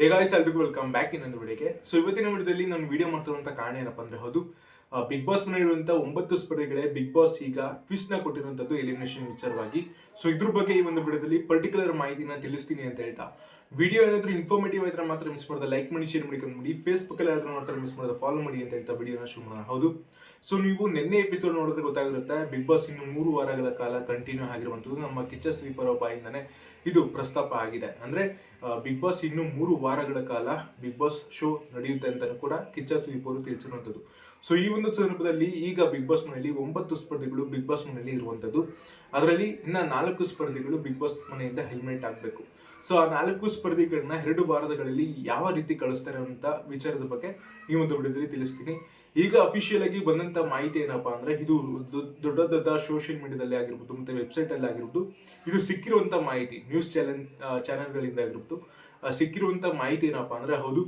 Hey guys ಎಲ್ರಿಗೂ welcome back ಇನ್ನೊಂದು ವಿಡಿಯೋಗೆ. ಸೊ ಇವತ್ತಿನ ವಿಡಿಯೋದಲ್ಲಿ ನಾನು ವಿಡಿಯೋ ಮಾಡ್ತಿರುವಂತ ಕಾರಣ ಏನಪ್ಪ ಅಂದ್ರೆ ಹೌದು ಬಿಗ್ ಬಾಸ್ ಮನೆಯಲ್ಲಿರುವಂತಹ ಒಂಬತ್ತು ಸ್ಪರ್ಧೆಗಳೇ ಬಿಗ್ ಬಾಸ್ ಈಗ ಟ್ವಿಸ್ಟ್ನ ಕೊಟ್ಟಿರುವಂತದ್ದು ಎಲಿಮಿನೇಷನ್ ವಿಚಾರವಾಗಿ. ಸೊ ಇದ್ರ ಬಗ್ಗೆ ಈ ಒಂದು ವಿಡಿಯೋದಲ್ಲಿ ಪರ್ಟಿಕ್ಯುಲರ್ ಮಾಹಿತಿನ ತಿಳಿಸ್ತೀನಿ ಅಂತ ಹೇಳ್ತಾ. ವಿಡಿಯೋ ಏನಾದ್ರೂ ಇನ್ಫಾರ್ಮೇಟಿವ್ ಆದ್ರೆ ಮಾತ್ರ ಮಿಸ್ ಮಾಡಿದ. ಲೈಕ್ ಮಾಡಿ ಶೇರ್ ಮಾಡಿ ಮಾಡಿ. ಫೇಸ್ಬುಕ್ ಅಲ್ಲಿ ಯಾರು ನೋಡ್ತಾರೆ ಮಿಸ್ ಮಾಡಿದ. ಫಾಲೋ ಮಾಡಿ ಅಂತ ಹೇಳ್ತಾ ವಿಡಿಯೋನ ಶುರು ಮಾಡೋಣ. ಹೌದು. ಸೊ ನೀವು ನಿನ್ನೆ ಎಪಿಸೋಡ್ ನೋಡಿದ್ರೆ ಗೊತ್ತಾಗಿರುತ್ತೆ. ಬಿಗ್ ಬಾಸ್ ಇನ್ನು ಮೂರು ವಾರಗಳ ಕಾಲ ಕಂಟಿನ್ಯೂ ಆಗಿರುವಂಥದ್ದು. ನಮ್ಮ ಕಿಚ್ಚ ಸ್ಲೀಪರ್ ಬಾಯಿಂದಾನೆ ಇದು ಪ್ರಸ್ತಾಪ ಆಗಿದೆ. ಅಂದ್ರೆ ಬಿಗ್ ಬಾಸ್ ಇನ್ನು ಮೂರು ವಾರಗಳ ಕಾಲ ಬಿಗ್ ಬಾಸ್ ಶೋ ನಡೆಯುತ್ತೆ ಅಂತ ಕೂಡ ಕಿಚ್ಚ ಅವರು ತಿಳಿಸಿರುವಂಥದ್ದು. ಸೊ ಈ ಒಂದು ಸಂದರ್ಭದಲ್ಲಿ ಈಗ ಬಿಗ್ ಬಾಸ್ ಮನೆಯಲ್ಲಿ ಒಂಬತ್ತು ಸ್ಪರ್ಧೆಗಳು ಬಿಗ್ ಬಾಸ್ ಮನೆಯಲ್ಲಿ ಇರುವಂತದ್ದು ಅದರಲ್ಲಿ ಇನ್ನ ನಾಲ್ಕು ಸ್ಪರ್ಧೆಗಳು ಬಿಗ್ ಬಾಸ್ ಮನೆಯಿಂದ ಹೆಲ್ಮೆಟ್ ಆಗಬೇಕು ಸೊ ಆ ನಾಲ್ಕು ಸ್ಪರ್ಧೆಗಳನ್ನ ಎರಡು ವಾರಗಳಲ್ಲಿ ಯಾವ ರೀತಿ ಕಳಿಸ್ತಾರೆ ಅಂತ ವಿಚಾರದ ಬಗ್ಗೆ ಈ ಒಂದು ವಿಡಿಯೋದಲ್ಲಿ ತಿಳಿಸ್ತೀನಿ. ಈಗ ಅಫಿಷಿಯಲ್ ಆಗಿ ಬಂದಂತ ಮಾಹಿತಿ ಏನಪ್ಪಾ ಅಂದ್ರೆ ಇದು ದೊಡ್ಡ ದೊಡ್ಡ ಸೋಷಿಯಲ್ ಮೀಡಿಯಾದಲ್ಲಿ ಆಗಿರ್ಬೋದು ಮತ್ತೆ ವೆಬ್ಸೈಟ್ ಅಲ್ಲಿ ಆಗಿರ್ಬೋದು, ಇದು ಸಿಕ್ಕಿರುವಂತ ಮಾಹಿತಿ ನ್ಯೂಸ್ ಚಾನೆಲ್ ಚಾನೆಲ್ಗಳಿಂದ ಆಗಿರ್ಬೋದು. ಸಿಕ್ಕಿರುವಂತ ಮಾಹಿತಿ ಏನಪ್ಪಾ ಅಂದ್ರೆ ಹೌದು.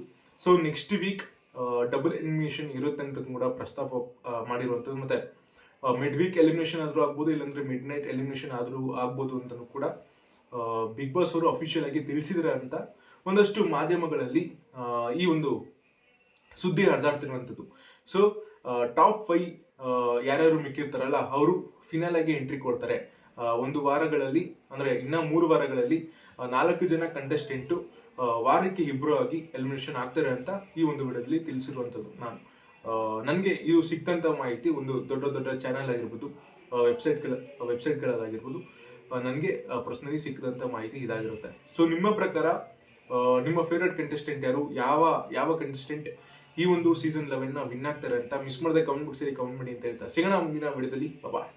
So next week double elimination ಇರುತ್ತೆ ಅಂತ ಕೂಡ ಪ್ರಸ್ತಾಪ ಮಾಡಿರುವಂಥದ್ದು. ಮತ್ತೆ ಮಿಡ್ ವೀಕ್ ಎಲಿಮಿನೇಷನ್ ಆದ್ರೂ ಆಗ್ಬೋದು, ಇಲ್ಲಾಂದ್ರೆ ಮಿಡ್ ನೈಟ್ ಎಲಿಮಿನೇಷನ್ ಆದ್ರೂ ಆಗ್ಬೋದು ಅಂತಲೂ ಕೂಡ ಬಿಗ್ ಬಾಸ್ ಅವರು ಅಫಿಷಿಯಲ್ ಆಗಿ ತಿಳಿಸಿದ್ರೆ ಅಂತ ಒಂದಷ್ಟು ಮಾಧ್ಯಮಗಳಲ್ಲಿ ಈ ಒಂದು ಸುದ್ದಿ ಹರಿದಾಡ್ತಿರುವಂಥದ್ದು. ಸೊ ಟಾಪ್ ಫೈ ಯಾರ್ಯಾರು ಮಿಕ್ಕಿರ್ತಾರಲ್ಲ, ಅವರು ಫಿನಲ್ ಆಗಿ ಎಂಟ್ರಿ ಕೊಡ್ತಾರೆ. ಒಂದು ವಾರಗಳಲ್ಲಿ, ಅಂದರೆ ಇನ್ನ ಮೂರು ವಾರಗಳಲ್ಲಿ ನಾಲ್ಕು ಜನ ಕಂಟೆಸ್ಟೆಂಟು ವಾರಕ್ಕೆ ಇಬ್ಬರು ಆಗಿ ಎಲಿಮಿನೇಷನ್ ಆಗ್ತಾರೆ ಅಂತ ಈ ಒಂದು ವಿಡಿಯೋದಲ್ಲಿ ತಿಳಿಸಿರುವಂಥದ್ದು ನಾನು. ನನಗೆ ಇದು ಸಿಕ್ಕಂಥ ಮಾಹಿತಿ ಒಂದು ದೊಡ್ಡ ದೊಡ್ಡ ಚಾನಲ್ ಆಗಿರ್ಬೋದು ವೆಬ್ಸೈಟ್ಗಳ ವೆಬ್ಸೈಟ್ಗಳಾಗಿರ್ಬೋದು ನನಗೆ ಪರ್ಸನಲಿ ಸಿಕ್ಕಿದಂಥ ಮಾಹಿತಿ ಇದಾಗಿರುತ್ತೆ. ಸೊ ನಿಮ್ಮ ಪ್ರಕಾರ ನಿಮ್ಮ ಫೇವ್ರೆಟ್ ಕಂಟೆಸ್ಟೆಂಟ್ ಯಾರು? ಯಾವ ಯಾವ ಕಂಟೆಸ್ಟೆಂಟ್ ಈ ಒಂದು ಸೀಸನ್ ಲೆವೆನ್ನ ವಿನ್ ಆಗ್ತಾರೆ ಅಂತ ಮಿಸ್ ಮಾಡದೆ ಕಮೆಂಟ್ ಬಾಕ್ಸಲ್ಲಿ ಕಮೆಂಟ್ ಮಾಡಿ ಅಂತ ಹೇಳ್ತಾ. ಸಿಗೋಣ ಮುಂದಿನ ವಿಡಿಯೋದಲ್ಲಿ ಬಾಯ್